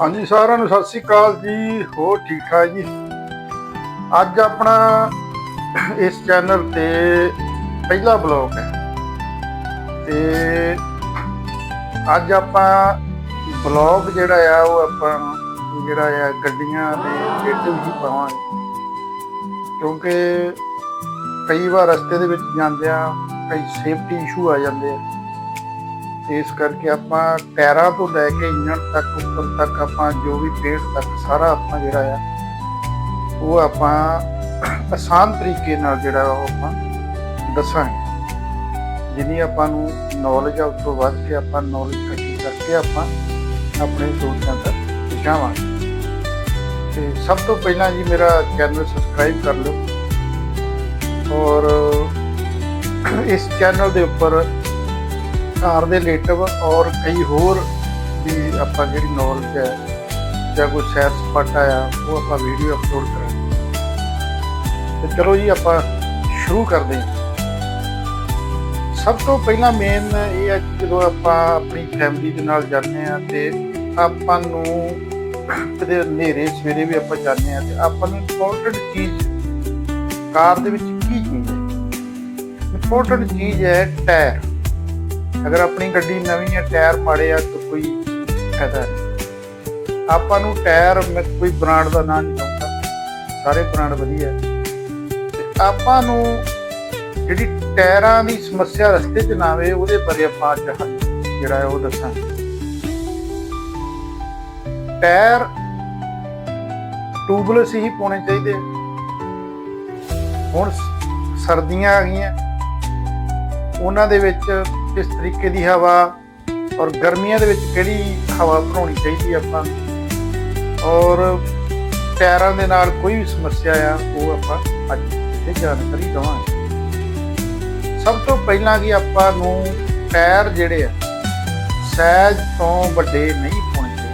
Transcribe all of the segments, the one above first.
ਹਾਂਜੀ, ਸਾਰਿਆਂ ਨੂੰ ਸਤਿ ਸ੍ਰੀ ਅਕਾਲ ਜੀ। ਹੋਰ ਠੀਕ ਠਾਕ ਜੀ? ਅੱਜ ਆਪਣਾ ਇਸ ਚੈਨਲ ਤੇ ਪਹਿਲਾ ਬਲੌਗ ਹੈ। ਤੇ ਅੱਜ ਆਪਾਂ ਬਲੌਗ ਜਿਹੜਾ ਆ, ਉਹ ਆਪਾਂ ਜਿਹੜਾ ਆ, ਗੱਡੀਆਂ ਦੇ ਰਿਲੇਟਿਵ ਹੀ ਪਾਵਾਂਗੇ। ਕਿਉਂਕਿ ਕਈ ਵਾਰ ਰਸਤੇ ਦੇ ਵਿੱਚ ਜਾਂਦੇ ਆ ਕਈ ਸੇਫਟੀ ਇਸ਼ੂ ਆ ਜਾਂਦੇ ਆ। ਇਸ ਕਰਕੇ ਆਪਾਂ ਟਾਇਰਾਂ ਤੋਂ ਲੈ ਕੇ ਇੰਜਣ ਤੱਕ, ਉੱਪਰ ਤੱਕ ਆਪਾਂ ਜੋ ਵੀ ਪੇੜ ਤੱਕ ਸਾਰਾ ਆਪਾਂ ਜਿਹੜਾ ਆ, ਉਹ ਆਪਾਂ ਆਸਾਨ ਤਰੀਕੇ ਨਾਲ ਜਿਹੜਾ ਉਹ ਆਪਾਂ ਦੱਸਾਂਗੇ। ਜਿੰਨੀ ਆਪਾਂ ਨੂੰ ਨੌਲੇਜ ਆ, ਉਸ ਤੋਂ ਵੱਧ ਕੇ ਆਪਾਂ ਨੌਲੇਜ ਇਕੱਠੀ ਕਰਕੇ ਆਪਾਂ ਆਪਣੇ ਦੋਸਤਾਂ ਤੱਕ ਪਹੁੰਚਾਵਾਂਗੇ। ਤੇ ਸਭ ਤੋਂ ਪਹਿਲਾਂ ਜੀ ਮੇਰਾ ਚੈਨਲ ਸਬਸਕ੍ਰਾਈਬ ਕਰ ਲਓ। ਔਰ ਇਸ ਚੈਨਲ ਦੇ ਉੱਪਰ ਕਾਰ ਦੇ ਰਿਲੇਟਿਵ ਔਰ ਕਈ ਹੋਰ ਵੀ ਆਪਾਂ ਜਿਹੜੀ ਨੌਲੇਜ ਹੈ ਜਾਂ ਕੋਈ ਸੈਰ ਸਪਾਟਾ ਆ, ਉਹ ਆਪਾਂ ਵੀਡੀਓ ਅਪਲੋਡ ਕਰਾਂਗੇ। ਤੇ ਚਲੋ ਜੀ, ਆਪਾਂ ਸ਼ੁਰੂ ਕਰਦੇ ਹਾਂ। ਸਭ ਤੋਂ ਪਹਿਲਾਂ ਮੇਨ ਇਹ ਹੈ ਕਿ ਜਦੋਂ ਆਪਾਂ ਆਪਣੀ ਫੈਮਿਲੀ ਦੇ ਨਾਲ ਜਾਂਦੇ ਆ ਤੇ ਆਪਾਂ ਨੂੰ ਕਦੇ ਹਨੇਰੇ ਸਵੇਰੇ ਵੀ ਆਪਾਂ ਜਾਂਦੇ ਆ ਤੇ ਆਪਾਂ ਨੂੰ ਇੰਪੋਰਟੈਂਟ ਚੀਜ਼ ਕਾਰ ਦੇ ਵਿੱਚ ਕੀ ਚੀਜ਼ ਹੈ? ਇੰਪੋਰਟੈਂਟ ਚੀਜ਼ ਹੈ ਟਾਇਰ ਅਗਰ ਆਪਣੀ ਗੱਡੀ ਨਵੀਂ ਹੈ, ਟਾਇਰ ਮਾੜੇ ਆ, ਤਾਂ ਕੋਈ ਫਾਇਦਾ ਨਹੀਂ। ਆਪਾਂ ਨੂੰ ਟਾਇਰ ਮੈਂ ਕੋਈ ਬ੍ਰਾਂਡ ਦਾ ਨਾਂ ਨਹੀਂ ਲਵਾਂਗਾ ਸਾਰੇ ਬ੍ਰਾਂਡ ਵਧੀਆ ਤੇ ਆਪਾਂ ਨੂੰ ਜਿਹੜੀ ਟਾਇਰਾਂ ਦੀ ਸਮੱਸਿਆ ਰਸਤੇ 'ਚ ਨਾ ਆਵੇ, ਉਹਦੇ ਬਾਰੇ ਆਪਾਂ ਅੱਜ ਹੱਲ ਜਿਹੜਾ ਹੈ ਉਹ ਦੱਸਾਂਗੇ। ਟਾਇਰ ਟੂਬਲੈਸ ਹੀ ਪਾਉਣੇ ਚਾਹੀਦੇ ਆ। ਹੁਣ ਸਰਦੀਆਂ ਆ ਗਈਆਂ। ਉਹਨਾਂ ਦੇ ਵਿੱਚ ਕਿਸ ਤਰੀਕੇ ਦੀ ਹਵਾ ਔਰ ਗਰਮੀਆਂ ਦੇ ਵਿੱਚ ਕਿਹੜੀ ਹਵਾ ਭਰਾਉਣੀ ਚਾਹੀਦੀ ਆਪਾਂ ਔਰ ਟਾਇਰਾਂ ਦੇ ਨਾਲ ਕੋਈ ਵੀ ਸਮੱਸਿਆ ਆ, ਉਹ ਆਪਾਂ ਅੱਜ ਇਹ ਜਾਣਕਾਰੀ ਦਵਾਂਗੇ। ਸਭ ਤੋਂ ਪਹਿਲਾਂ ਕਿ ਆਪਾਂ ਨੂੰ ਟਾਇਰ ਜਿਹੜੇ ਆ, ਸਹਿਜ ਤੋਂ ਵੱਡੇ ਨਹੀਂ ਪਹੁੰਚਦੇ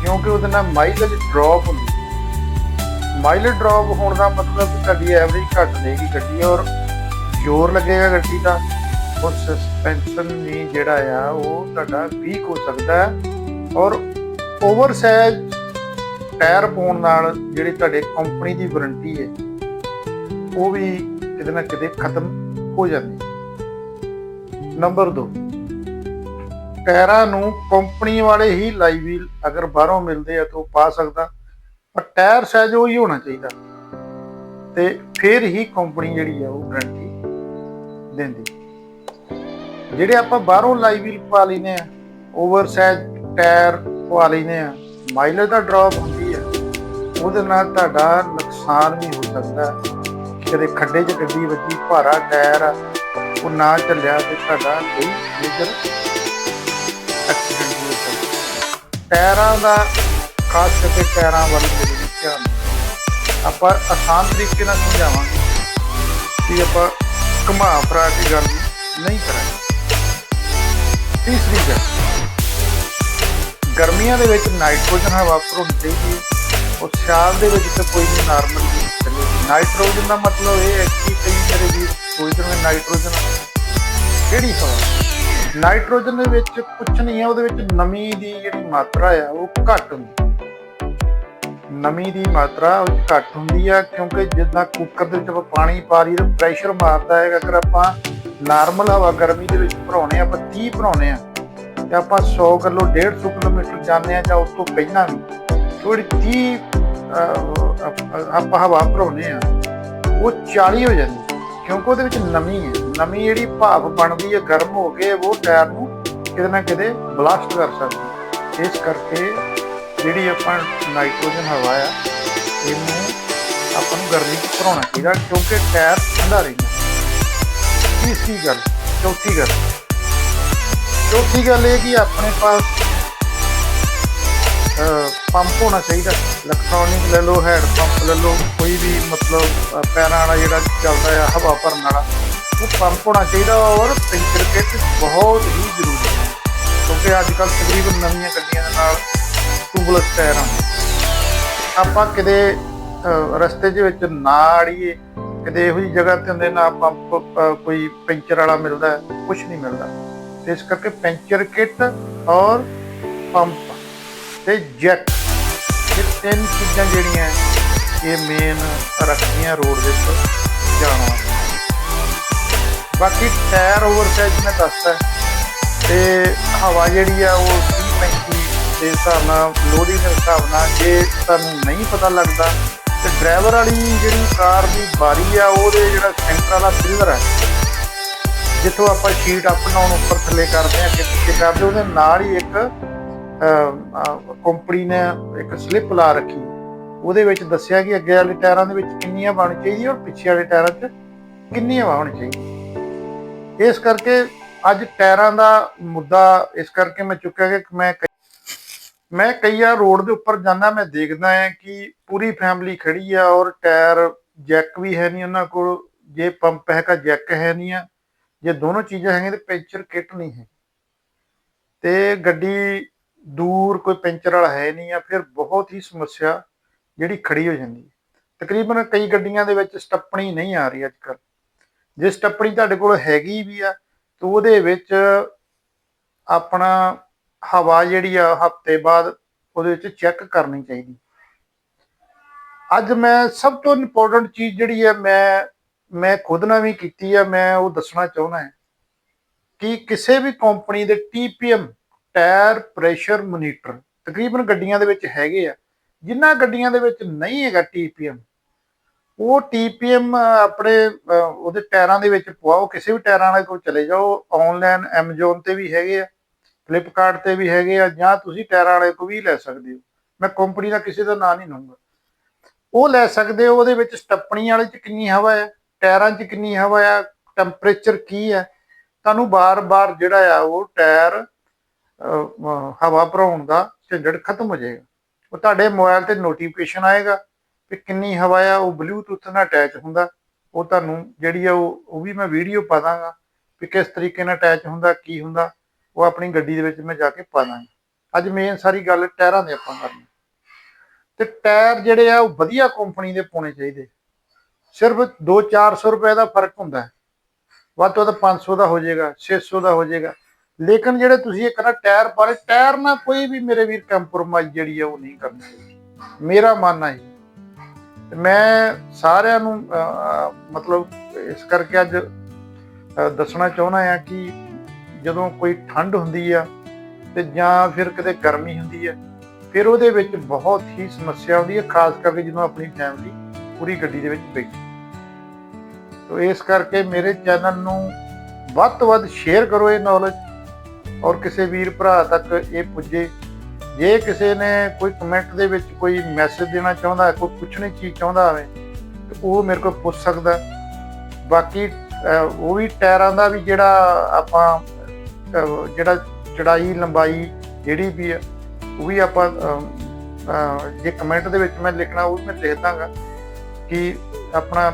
ਕਿਉਂਕਿ ਉਹਦੇ ਨਾਲ ਮਾਈਲੇਜ ਡ੍ਰੌਪ ਹੁੰਦੀ ਮਾਈਲੇਜ ਡ੍ਰੌਪ ਹੋਣ ਦਾ ਮਤਲਬ ਕਿ ਤੁਹਾਡੀ ਐਵਰੇਜ ਘਟ ਜਾਏਗੀ ਗੱਡੀ ਔਰ ਜ਼ੋਰ ਲੱਗੇਗਾ ਗੱਡੀ ਦਾ। ਔਰ ਸਸਪੈਂਸ਼ਨ ਵੀ ਜਿਹੜਾ ਆ, ਉਹ ਤੁਹਾਡਾ ਵੀਕ ਹੋ ਸਕਦਾ ਹੈ। ਔਰ ਓਵਰ ਸਾਈਜ਼ ਟਾਇਰ ਪਾਉਣ ਨਾਲ ਜਿਹੜੀ ਤੁਹਾਡੇ ਕੰਪਨੀ ਦੀ ਵਾਰੰਟੀ ਹੈ, ਉਹ ਵੀ ਕਿਤੇ ਨਾ ਕਿਤੇ ਖਤਮ ਹੋ ਜਾਂਦੀ ਹੈ। ਨੰਬਰ 2 ਟਾਇਰਾਂ ਨੂੰ ਕੰਪਨੀ ਵਾਲੇ ਹੀ ਲਾਈ ਵੀਲ ਅਗਰ ਬਾਹਰੋਂ ਮਿਲਦੇ ਆ ਤਾਂ ਉਹ ਪਾ ਸਕਦਾ, ਪਰ ਟਾਇਰ ਸਾਈਜ਼ ਉਹ ਹੀ ਹੋਣਾ ਚਾਹੀਦਾ। ਤੇ ਫਿਰ ਹੀ ਕੰਪਨੀ ਜਿਹੜੀ ਆ, ਉਹ ਗਾਰੰਟੀ ਦਿੰਦੀ ਜਿਹੜੇ ਆਪਾਂ ਬਾਹਰੋਂ ਲਾਈਵੀਲ ਪਾ ਲੈਨੇ ਆ ਓਵਰ ਟਾਇਰ ਪਾ ਲੈਨੇ ਆ ਮਾਈਲੇਜ ਦਾ ਡ੍ਰੌਪ ਹੁੰਦੀ ਆ। ਉਹਦੇ ਨਾਲ ਤੁਹਾਡਾ ਨੁਕਸਾਨ ਵੀ ਹੋ ਸਕਦਾ। ਕਦੇ ਖੱਡੇ 'ਚ ਗੱਡੀ ਵੱਜੀ, ਭਾਰਾ ਟਾਇਰ ਆ, ਉਹ ਨਾ ਚੱਲਿਆ ਤੇ ਤੁਹਾਡਾ ਕੋਈ ਮੇਜਰ ਐਕਸੀਡੈਂਟ ਹੋ ਸਕਦਾ। ਟਾਇਰਾਂ ਦਾ ਖਾਸ ਕਰਕੇ ਟਾਇਰਾਂ ਵੱਲ ਮੇਰੇ ਧਿਆਨ ਆਪਾਂ ਆਸਾਨ ਤਰੀਕੇ ਨਾਲ ਸਮਝਾਵਾਂਗੇ ਕਿ ਆਪਾਂ ਘੁਮਾ ਫਰਾ ਕੇ ਗੱਲ ਨਹੀਂ ਕਰਾਂਗੇ। ਤੀਸਰੀ ਗੱਲ ਗਰਮੀਆਂ ਦੇ ਵਿੱਚ ਨਾਈਟ੍ਰੋਜਨ ਹਵਾ ਭਰੋਣੀ ਚਾਹੀਦੀ ਹੈ। ਔਰ ਸਿਆਲ ਦੇ ਵਿੱਚ ਤਾਂ ਕੋਈ ਨਹੀਂ, ਨਾਰਮਲ ਹੀ ਚੱਲੇਗੀ। ਨਾਈਟ੍ਰੋਜਨ ਦਾ ਮਤਲਬ ਇਹ ਹੈ ਕਿ ਕਈ ਮੇਰੇ ਵੀਰ ਸੋਚਦੇ ਨੇ ਨਾਈਟ੍ਰੋਜਨ ਕਿਹੜੀ ਹਵਾ? ਨਾਈਟ੍ਰੋਜਨ ਦੇ ਵਿੱਚ ਕੁਝ ਨਹੀਂ ਹੈ, ਉਹਦੇ ਵਿੱਚ ਨਮੀ ਦੀ ਜਿਹੜੀ ਮਾਤਰਾ ਆ ਉਹ ਘੱਟ ਹੁੰਦੀ ਨਮੀ ਦੀ ਮਾਤਰਾ ਉਹ ਘੱਟ ਹੁੰਦੀ ਆ ਕਿਉਂਕਿ ਜਿੱਦਾਂ ਕੁੱਕਰ ਦੇ ਵਿੱਚ ਆਪਾਂ ਪਾਣੀ ਪਾ ਰਹੀ ਤਾਂ ਪ੍ਰੈਸ਼ਰ ਮਾਰਦਾ ਹੈਗਾ। ਅਗਰ ਆਪਾਂ ਨਾਰਮਲ ਹਵਾ ਗਰਮੀ ਦੇ ਵਿੱਚ ਭਰਾਉਣੇ ਆ, ਆਪਾਂ 30 ਭਰਾਉਣੇ ਆ, ਤੇ ਆਪਾਂ 100 ਕਿਲੋ 150 ਕਿਲੋਮੀਟਰ ਜਾਂਦੇ ਆ ਜਾਂ ਉਸ ਤੋਂ ਪਹਿਲਾਂ ਵੀ ਥੋੜੀ 30 ਆਪਾਂ ਹਵਾ ਭਰਾਉਣੇ ਆ, ਉਹ 40 ਹੋ ਜਾਂਦੀ ਕਿਉਂਕਿ ਉਹਦੇ ਵਿੱਚ ਨਮੀ ਹੈ, ਨਮੀ ਜਿਹੜੀ ਭਾਪ ਬਣਦੀ ਹੈ, ਗਰਮ ਹੋ ਕੇ ਉਹ ਟਾਇਰ ਨੂੰ ਕਿਤੇ ਨਾ ਕਿਤੇ ਬਲਾਸਟ ਕਰ ਸਕਦੀ ਇਸ ਕਰਕੇ ਜਿਹੜੀ ਆਪਾਂ ਨਾਈਟ੍ਰੋਜਨ ਹਵਾ ਆ, ਇਹਨੂੰ ਆਪਾਂ ਨੂੰ ਗਰਮੀ 'ਚ ਭਰਾਉਣਾ ਚਾਹੀਦਾ, ਕਿਉਂਕਿ ਟਾਇਰ ਠੰਡਾ ਰਹਿੰਦਾ। ਤੀਸਰੀ ਗੱਲ, ਚੌਥੀ ਗੱਲ। ਚੌਥੀ ਗੱਲ ਇਹ ਕਿ ਆਪਣੇ ਪਾਸ ਪੰਪ ਹੋਣਾ ਚਾਹੀਦਾ। ਇਲੈਕਟ੍ਰੋਨਿਕ ਲੈ ਲਓ ਹੈਡ ਪੰਪ ਲੈ ਲਓ, ਕੋਈ ਵੀ ਮਤਲਬ ਪੈਰਾਂ ਵਾਲਾ ਜਿਹੜਾ ਚੱਲਦਾ ਆ, ਹਵਾ ਭਰਨ ਵਾਲਾ, ਉਹ ਪੰਪ ਹੋਣਾ ਚਾਹੀਦਾ ਔਰ ਪੈਂਚਰ ਕਿੱਟ ਬਹੁਤ ਹੀ ਜ਼ਰੂਰੀ ਹੈ। ਕਿਉਂਕਿ ਅੱਜ ਕੱਲ੍ਹ ਤਕਰੀਬਨ ਨਵੀਆਂ ਗੱਡੀਆਂ ਦੇ ਨਾਲ ਟੂਬਲੈਸ ਟਾਇਰ। ਆਉਂਦੇ ਆਪਾਂ ਕਿਤੇ ਰਸਤੇ ਦੇ ਵਿੱਚ ਨਾ ਆੜੀਏ ਕਿਤੇ ਇਹੋ ਜਿਹੀ ਜਗ੍ਹਾ ਤੇ ਹੁੰਦੇ ਨਾ ਪੰਪ ਕੋਈ ਪੈਂਚਰ ਵਾਲਾ ਮਿਲਦਾ ਕੁਝ ਨਹੀਂ ਮਿਲਦਾ। ਇਸ ਕਰਕੇ ਪੈਂਚਰ ਕਿੱਟ ਔਰ ਪੰਪ ਤੇ ਜੈਕ ਇਹ ਤਿੰਨ ਚੀਜ਼ਾਂ ਜਿਹੜੀਆਂ ਇਹ ਮੇਨ ਰੱਖਦੀਆਂ ਰੋਡ ਦੇ ਉੱਤੇ ਜਾਣਾ ਬਾਕੀ ਟਾਇਰ ਓਵਰਸਾਈਜ਼ ਮੈਂ ਦੱਸਦਾ। ਤੇ ਹਵਾ ਜਿਹੜੀ ਆ ਉਹ 30 35 ਦੇ ਹਿਸਾਬ ਨਾਲ ਲੋੜੀ ਦੇ ਹਿਸਾਬ ਨਾਲ ਜੇ ਤੁਹਾਨੂੰ ਨਹੀਂ ਪਤਾ ਲੱਗਦਾ ਤੇ ਡਰਾਈਵਰ ਵਾਲੀ ਜਿਹੜੀ ਕਾਰ ਦੀ ਬਾਰੀ ਆ, ਉਹਦੇ ਜਿਹੜਾ ਸੈਂਟਰ ਵਾਲਾ ਸਿਲਵਰ ਹੈ ਜਿੱਥੋਂ ਆਪਾਂ ਸ਼ੀਟ ਅਪ ਡਾਊਨ ਉੱਪਰ ਥੱਲੇ ਕਰਦੇ ਆ ਕਿ ਕਰਦੇ ਉਹਦੇ ਨਾਲ ਹੀ ਇੱਕ ਕੰਪਨੀ ਨੇ ਇੱਕ ਸਲਿੱਪ ਲਾ ਰੱਖੀ। ਉਹਦੇ ਵਿੱਚ ਦੱਸਿਆ ਕਿ ਅੱਗੇ ਵਾਲੇ ਟਾਇਰਾਂ ਦੇ ਵਿੱਚ ਕਿੰਨੀਆਂ ਬਣ ਚਾਹੀਦੀ ਔਰ ਪਿੱਛੇ ਵਾਲੇ ਟਾਇਰਾਂ 'ਚ ਕਿੰਨੀਆਂ ਹੋਣੀ ਚਾਹੀਦੀ ਇਸ ਕਰਕੇ ਅੱਜ ਟਾਇਰਾਂ ਦਾ ਮੁੱਦਾ ਇਸ ਕਰਕੇ ਮੈਂ ਚੁੱਕਿਆ ਕਿ ਮੈਂ ਮੈਂ ਕਈ- ਵਾਰ ਰੋਡ ਦੇ ਉੱਪਰ ਜਾਂਦਾ, ਮੈਂ ਦੇਖਦਾ ਹਾਂ ਕਿ ਪੂਰੀ ਫੈਮਿਲੀ ਖੜੀ ਆ ਔਰ ਟਾਇਰ ਜੈਕ ਵੀ ਹੈ ਨਹੀਂ ਉਹਨਾਂ ਕੋਲ, ਜੇ ਪੰਪ ਹੈਗਾ ਜੈਕ ਹੈ ਨਹੀਂ ਆ, ਜੇ ਦੋਨੋਂ ਚੀਜ਼ਾਂ ਹੈਗੀਆਂ ਤੇ ਪੈਂਚਰ ਕਿੱਟ ਨਹੀਂ ਹੈ। ਤੇ ਗੱਡੀ ਦੂਰ ਕੋਈ ਪੈਂਚਰ ਵਾਲਾ ਹੈ ਨਹੀਂ ਆ, ਫਿਰ ਬਹੁਤ ਹੀ ਸਮੱਸਿਆ ਜਿਹੜੀ ਖੜੀ ਹੋ ਜਾਂਦੀ ਹੈ। ਤਕਰੀਬਨ ਕਈ ਗੱਡੀਆਂ ਦੇ ਵਿੱਚ ਸਟੱਪਣੀ ਨਹੀਂ ਆ ਰਹੀ ਅੱਜ ਕੱਲ੍ਹ ਜੇ ਸਟੱਪਣੀ ਤੁਹਾਡੇ ਕੋਲ ਹੈਗੀ ਵੀ ਆ, ਤਾਂ ਉਹਦੇ ਵਿੱਚ ਆਪਣਾ ਹਵਾ ਜਿਹੜੀ ਆ ਹਫ਼ਤੇ ਬਾਅਦ ਉਹਦੇ ਵਿੱਚ ਚੈੱਕ ਕਰਨੀ ਚਾਹੀਦੀ। ਅੱਜ ਮੈਂ ਸਭ ਤੋਂ ਇੰਪੋਰਟੈਂਟ ਚੀਜ਼ ਜਿਹੜੀ ਹੈ ਮੈਂ ਮੈਂ ਖੁਦ ਨਾਲ ਵੀ ਕੀਤੀ ਆ, ਮੈਂ ਉਹ ਦੱਸਣਾ ਚਾਹੁੰਦਾ ਹਾਂ ਕਿ ਕਿਸੇ ਵੀ ਕੰਪਨੀ ਦੇ TPM ਟਾਇਰ ਪ੍ਰੈਸ਼ਰ ਮੋਨੀਟਰ ਤਕਰੀਬਨ ਗੱਡੀਆਂ ਦੇ ਵਿੱਚ ਹੈਗੇ ਆ। ਜਿਨ੍ਹਾਂ ਗੱਡੀਆਂ ਦੇ ਵਿੱਚ ਨਹੀਂ ਹੈਗਾ TPM ਉਹ TPM ਆਪਣੇ ਉਹਦੇ ਟਾਇਰਾਂ ਦੇ ਵਿੱਚ ਪਵਾਓ। ਕਿਸੇ ਵੀ ਟਾਇਰਾਂ ਵਾਲੇ ਕੋਲ ਚਲੇ ਜਾਓ। ਆਨਲਾਈਨ Amazon ਤੇ ਵੀ ਹੈਗੇ ਆ। ਫਲਿੱਪਕਾਰਟ ਤੇ ਵੀ ਹੈਗੇ ਆ, ਜਾਂ ਤੁਸੀਂ ਟਾਇਰਾਂ ਵਾਲੇ ਕੋ ਵੀ ਲੈ ਸਕਦੇ ਹੋ। ਮੈਂ ਕੰਪਨੀ ਦਾ ਕਿਸੇ ਦਾ ਨਾਂ ਨਹੀਂ ਲਵਾਂਗਾ ਉਹ ਲੈ ਸਕਦੇ ਹੋ, ਉਹਦੇ ਵਿੱਚ ਸਟੱਪਣੀ ਵਾਲੇ ਚ ਕਿੰਨੀ ਹਵਾ ਹੈ, ਟਾਇਰਾਂ 'ਚ ਕਿੰਨੀ ਹਵਾ ਆ ਟੈਂਪਰੇਚਰ ਕੀ ਹੈ। ਤੁਹਾਨੂੰ ਬਾਰ-ਬਾਰ ਜਿਹੜਾ ਆ, ਉਹ ਟਾਇਰ ਹਵਾ ਭਰਾਉਣ ਦਾ ਝੰਡੜ ਖਤਮ ਹੋ ਜਾਏਗਾ। ਉਹ ਤੁਹਾਡੇ ਮੋਬਾਈਲ ਤੇ ਨੋਟੀਫਿਕੇਸ਼ਨ ਆਏਗਾ ਕਿ ਕਿੰਨੀ ਹਵਾ ਆ, ਉਹ ਬਲੂਟੁੱਥ ਨਾਲ ਅਟੈਚ ਹੁੰਦਾ। ਉਹ ਤੁਹਾਨੂੰ ਜਿਹੜੀ ਆ, ਉਹ ਉਹ ਵੀ ਮੈਂ ਵੀਡੀਓ ਪਾ ਦਾਂਗਾ ਕਿ ਕਿਸ ਤਰੀਕੇ ਨਾਲ ਅਟੈਚ ਹੁੰਦਾ, ਕੀ ਹੁੰਦਾ। ਉਹ ਆਪਣੀ ਗੱਡੀ ਦੇ ਵਿੱਚ ਮੈਂ ਜਾ ਕੇ ਪਾ ਦਾਂਗਾ। ਅੱਜ ਮੇਨ ਸਾਰੀ ਗੱਲ ਟਾਇਰਾਂ ਦੇ ਆਪਾਂ ਕਰਨੀ। ਤੇ ਟਾਇਰ ਜਿਹੜੇ ਆ, ਉਹ ਵਧੀਆ ਕੰਪਨੀ ਦੇ ਪਾਉਣੇ ਚਾਹੀਦੇ। ਸਿਰਫ 2-400 ਰੁਪਏ ਦਾ ਫ਼ਰਕ ਹੁੰਦਾ ਵੱਧ ਤੋਂ ਵੱਧ 500 ਦਾ ਹੋ ਜਾਏਗਾ 600 ਦਾ ਹੋ ਜਾਏਗਾ। ਲੇਕਿਨ ਜਿਹੜੇ ਤੁਸੀਂ ਇੱਕ ਨਾ ਟਾਇਰ ਪਾ ਰਹੇ, ਟਾਇਰ ਨਾਲ ਕੋਈ ਵੀ ਮੇਰੇ ਵੀਰ ਕੰਪਰੋਮਾਈਜ਼ ਜਿਹੜੀ ਆ, ਉਹ ਨਹੀਂ ਕਰਨੀ ਮੇਰਾ ਮੰਨਣਾ ਹੈ ਤੇ ਮੈਂ ਸਾਰਿਆਂ ਨੂੰ ਮਤਲਬ ਇਸ ਕਰਕੇ ਅੱਜ ਦੱਸਣਾ ਚਾਹੁੰਦਾ ਆ ਕਿ ਜਦੋਂ ਕੋਈ ਠੰਡ ਹੁੰਦੀ ਆ ਤੇ ਜਾਂ ਫਿਰ ਕਿਤੇ ਗਰਮੀ ਹੁੰਦੀ ਹੈ ਫਿਰ ਉਹਦੇ ਵਿੱਚ ਬਹੁਤ ਹੀ ਸਮੱਸਿਆ ਆਉਂਦੀ ਹੈ ਖਾਸ ਕਰਕੇ ਜਦੋਂ ਆਪਣੀ ਫੈਮਿਲੀ ਪੂਰੀ ਗੱਡੀ ਦੇ ਵਿੱਚ ਬੈਠੀ। ਤੋ ਇਸ ਕਰਕੇ ਮੇਰੇ ਚੈਨਲ ਨੂੰ ਵੱਧ ਤੋਂ ਵੱਧ ਸ਼ੇਅਰ ਕਰੋ ਇਹ ਨੌਲੇਜ ਔਰ ਕਿਸੇ ਵੀਰ ਭਰਾ ਤੱਕ ਇਹ ਪੁੱਜੇ। ਜੇ ਕਿਸੇ ਨੇ ਕੋਈ ਕਮੈਂਟ ਦੇ ਵਿੱਚ ਕੋਈ ਮੈਸੇਜ ਦੇਣਾ ਚਾਹੁੰਦਾ, ਕੋਈ ਪੁੱਛਣੀ ਚੀਜ਼ ਚਾਹੁੰਦਾ ਹੋਵੇ, ਤੇ ਉਹ ਮੇਰੇ ਕੋਲ ਪੁੱਛ ਸਕਦਾ। ਬਾਕੀ ਉਹ ਵੀ ਟਾਇਰਾਂ ਦਾ ਵੀ ਜਿਹੜਾ ਆਪਾਂ ਜਿਹੜਾ ਚੜਾਈ ਲੰਬਾਈ ਜਿਹੜੀ ਵੀ ਹੈ ਉਹ ਵੀ ਆਪਾਂ ਜੇ ਕਮੈਂਟ ਦੇ ਵਿੱਚ ਮੈਂ ਲਿਖਣਾ, ਉਹ ਵੀ ਮੈਂ ਲਿਖ ਦਾਂਗਾ ਕਿ ਆਪਣਾ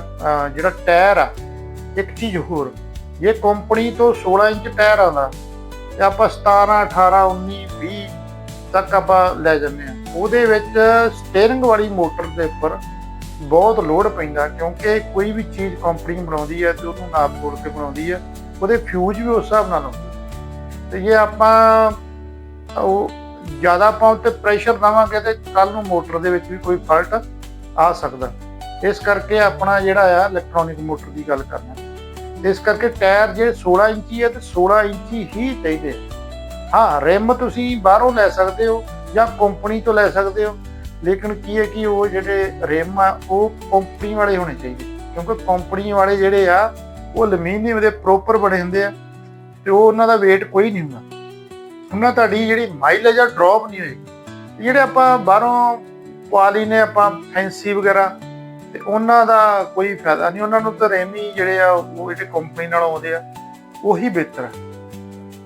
ਜਿਹੜਾ ਟਾਇਰ ਆ, ਇੱਕ ਚੀਜ਼ ਹੋਰ, ਜੇ ਕੰਪਨੀ ਤੋਂ 16 ਇੰਚ ਟਾਇਰ ਆਉਂਦਾ, ਤੇ ਆਪਾਂ 17 18 19 20 ਤੱਕ ਆਪਾਂ ਲੈ ਜਾਂਦੇ ਆ ਉਹਦੇ ਵਿੱਚ ਸਟੀਅਰਿੰਗ ਵਾਲੀ ਮੋਟਰ ਦੇ ਉੱਪਰ ਬਹੁਤ ਲੋਡ ਪੈਂਦਾ, ਕਿਉਂਕਿ ਕੋਈ ਵੀ ਚੀਜ਼ ਕੰਪਨੀ ਬਣਾਉਂਦੀ ਹੈ ਤੇ ਉਹਨੂੰ ਨਾਪ ਤੋੜ ਕੇ ਬਣਾਉਂਦੀ ਹੈ, ਉਹਦੇ ਫਿਊਜ਼ ਵੀ ਉਸ ਹਿਸਾਬ ਨਾਲ ਹੁੰਦੇ ਤੇ ਜੇ ਆਪਾਂ ਉਹ ਜ਼ਿਆਦਾ ਆਪਾਂ 'ਤੇ ਪ੍ਰੈਸ਼ਰ ਦਵਾਂਗੇ ਤੇ ਕੱਲ ਨੂੰ ਮੋਟਰ ਦੇ ਵਿੱਚ ਵੀ ਕੋਈ ਫਾਲਟ ਆ ਸਕਦਾ। ਇਸ ਕਰਕੇ ਆਪਣਾ ਜਿਹੜਾ ਆ ਇਲੈਕਟ੍ਰੋਨਿਕ ਮੋਟਰ ਦੀ ਗੱਲ ਕਰਨਾ। ਇਸ ਕਰਕੇ ਟਾਇਰ ਜਿਹੜੇ 16 ਇੰਚੀ ਹੈ ਤੇ 16 ਇੰਚੀ ਹੀ ਚਾਹੀਦੇ ਹਾਂ, ਰਿਮ ਤੁਸੀਂ ਬਾਹਰੋਂ ਲੈ ਸਕਦੇ ਹੋ ਜਾਂ ਕੰਪਨੀ ਤੋਂ ਲੈ ਸਕਦੇ ਹੋ, ਲੇਕਿਨ ਕੀ ਹੈ ਕਿ ਉਹ ਜਿਹੜੇ ਰਿਮ ਆ, ਉਹ ਕੰਪਨੀ ਵਾਲੇ ਹੋਣੇ ਚਾਹੀਦੇ। ਕਿਉਂਕਿ ਕੰਪਨੀ ਵਾਲੇ ਜਿਹੜੇ ਆ, ਉਹ ਐਲੂਮੀਨੀਅਮ ਦੇ ਪ੍ਰੋਪਰ ਬਣੇ ਹੁੰਦੇ ਆ। ਤੇ ਉਹ ਉਹਨਾਂ ਦਾ weight ਕੋਈ ਨਹੀਂ ਹੁੰਦਾ। ਉਹਨਾਂ ਤੁਹਾਡੀ ਜਿਹੜੀ ਮਾਈਲੇਜ ਆ ਡ੍ਰੌਪ ਨਹੀਂ ਹੋਏਗੀ। ਜਿਹੜੇ ਆਪਾਂ ਬਾਹਰੋਂ ਪਾਲੀ ਨੇ, ਆਪਾਂ ਫੈਂਸੀ ਵਗੈਰਾ, ਤੇ ਉਹਨਾਂ ਦਾ ਕੋਈ ਫਾਇਦਾ ਨਹੀਂ। ਉਹਨਾਂ ਨੂੰ ਤਾਂ ਰੈਮੀ ਜਿਹੜੇ ਆ, ਉਹ ਜਿਹੜੇ ਕੰਪਨੀ ਨਾਲ ਆਉਂਦੇ ਆ, ਉਹੀ ਬਿਹਤਰ ਹੈ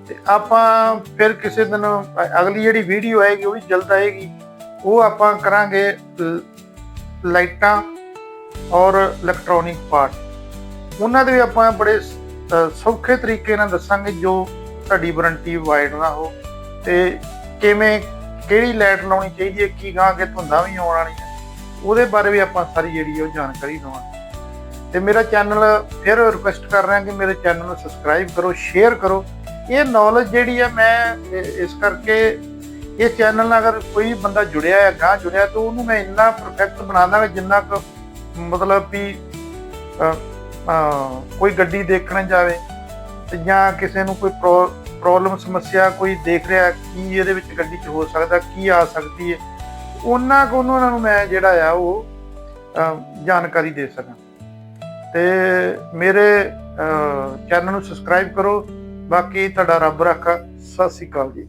ਤੇ ਆਪਾਂ ਫਿਰ ਕਿਸੇ ਦਿਨ, ਅਗਲੀ ਜਿਹੜੀ ਵੀਡੀਓ ਆਏਗੀ, ਉਹ ਵੀ ਜਲਦ ਆਏਗੀ। ਉਹ ਆਪਾਂ ਕਰਾਂਗੇ ਲ- ਲਾਈਟਾਂ ਔਰ ਇਲੈਕਟ੍ਰੋਨਿਕ ਪਾਰਟ ਉਹਨਾਂ ਦੇ ਵੀ ਆਪਾਂ ਬੜੇ ਸੌਖੇ ਤਰੀਕੇ ਨਾਲ ਦੱਸਾਂਗੇ ਜੋ ਤੁਹਾਡੀ ਵਾਰੰਟੀ ਵਾਈਡ ਨਾ ਹੋ ਤੇ ਕਿਵੇਂ, ਕਿਹੜੀ ਲਾਈਟ ਲਾਉਣੀ ਚਾਹੀਦੀ ਹੈ, ਕੀ ਗਾਂ ਕੇ ਧੁੰਦਾਂ ਵੀ ਆਉਣ ਵਾਲੀਆਂ ਉਹਦੇ ਬਾਰੇ ਵੀ ਆਪਾਂ ਸਾਰੀ ਜਿਹੜੀ ਉਹ ਜਾਣਕਾਰੀ ਦਵਾਂਗੇ। ਤੇ ਮੇਰਾ ਚੈਨਲ ਫਿਰ ਰਿਕੁਐਸਟ ਕਰ ਰਿਹਾ ਕਿ ਮੇਰੇ ਚੈਨਲ ਨੂੰ ਸਬਸਕ੍ਰਾਈਬ ਕਰੋ ਸ਼ੇਅਰ ਕਰੋ। ਇਹ ਨੌਲੇਜ ਜਿਹੜੀ ਆ ਮੈਂ ਇਸ ਕਰਕੇ ਇਹ ਚੈਨਲ ਨਾਲ ਅਗਰ ਕੋਈ ਬੰਦਾ ਜੁੜਿਆ ਹੈ ਗਾਂ ਜੁੜਿਆ ਤਾਂ ਉਹਨੂੰ ਮੈਂ ਇੰਨਾ ਪਰਫੈਕਟ ਬਣਾ ਦਾਂਗਾ ਜਿੰਨਾ ਕੁ ਮਤਲਬ ਵੀ ਕੋਈ ਗੱਡੀ ਦੇਖਣ ਜਾਵੇ ਤੇ ਜਾਂ ਕਿਸੇ ਨੂੰ ਕੋਈ ਪ੍ਰੋਬਲਮ, ਸਮੱਸਿਆ ਕੋਈ ਦੇਖ ਰਿਹਾ ਕੀ ਇਹਦੇ ਵਿੱਚ ਗੱਡੀ 'ਚ ਹੋ ਸਕਦਾ, ਕੀ ਆ ਸਕਦੀ ਹੈ, ਉਹਨਾਂ ਕੋ ਉਹਨਾਂ ਨੂੰ ਮੈਂ ਜਿਹੜਾ ਆ ਉਹ ਜਾਣਕਾਰੀ ਦੇ ਸਕਾਂ। ਤੇ ਮੇਰੇ ਚੈਨਲ ਨੂੰ ਸਬਸਕ੍ਰਾਈਬ ਕਰੋ। ਬਾਕੀ ਤੁਹਾਡਾ ਰੱਬ ਰੱਖਾ। ਸਤਿ ਸ੍ਰੀ ਅਕਾਲ ਜੀ।